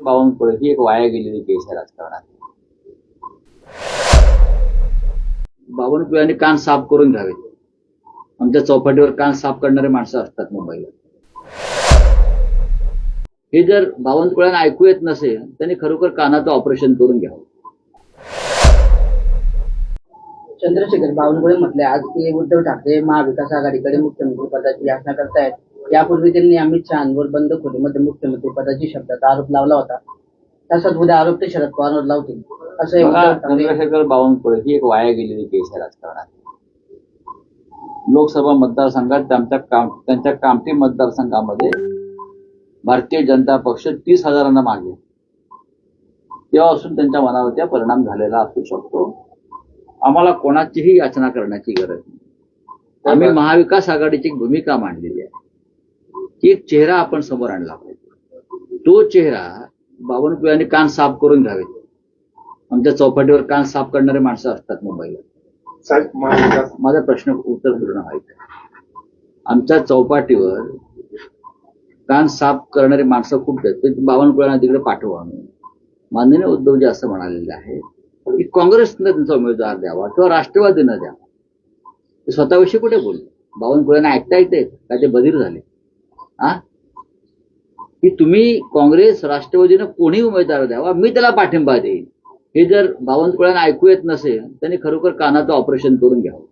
बावनकुळे ही एक वाया गेलेली केस आहे राजकारणात. बावनकुळ्याने कान साफ करून घ्यावे. आमच्या चौपाटीवर कान साफ करणारे माणसं असतात मुंबईला. हे जर बावनकुळ्यांना ऐकू येत नसेल त्यांनी खरोखर कानाचं ऑपरेशन करून घ्यावं. चंद्रशेखर बावनकुळे म्हटले आज की उद्धव ठाकरे महाविकास आघाडीकडे मुख्यमंत्री पदाची याचना करतायत. यापूर्वी त्यांनी अमित शहावर बंद खोलीमध्ये मुख्यमंत्री पदाची शब्दाचा आरोप लावला होता. तसाच उद्या आरोप ते शरद पवारवर लावतील. असं बघा, चंद्रशेखर बावनकुळे ही एक वाया गेलेली केस आहे राजकारणात. लोकसभा मतदारसंघात त्यांच्या काम त्यांच्या कामठी मतदारसंघामध्ये भारतीय जनता पक्ष तीस हजारांना मागे. तेव्हापासून त्यांच्या मनावरती हा परिणाम झालेला असू शकतो. आम्हाला कोणाचीही याचना करण्याची गरज नाही. आम्ही महाविकास आघाडीची भूमिका मांडलेली आहे. एक चेहरा आपण समोर आणला पाहिजे. तो चेहरा बावनकुळ्यांनी कान साफ करून घ्यावेत. आमच्या चौपाटीवर कान साफ करणारे माणसं असतात मुंबईला. माझा प्रश्न उत्तर पूर्ण व्हायचं आमच्या चौपाटीवर कान साफ करणारे माणसं खूप आहेत. बावनकुळ्यांना तिकडे पाठवा आम्ही. माननीय उद्धवजी असं म्हणालेले आहे की काँग्रेसनं त्यांचा उमेदवार द्यावा किंवा राष्ट्रवादीनं द्यावा. स्वतःविषयी कुठे बोलले? बावनकुळ्यांना ऐकता येते का? ते बधीर झाले. हा? की तुम्ही काँग्रेस राष्ट्रवादीनं कोणी उमेदवार द्यावा मी त्याला पाठिंबा देईन. हे जर बावनकुळ्यांना ऐकू येत नसेल त्यांनी खरोखर कानाचं ऑपरेशन करून घ्यावं.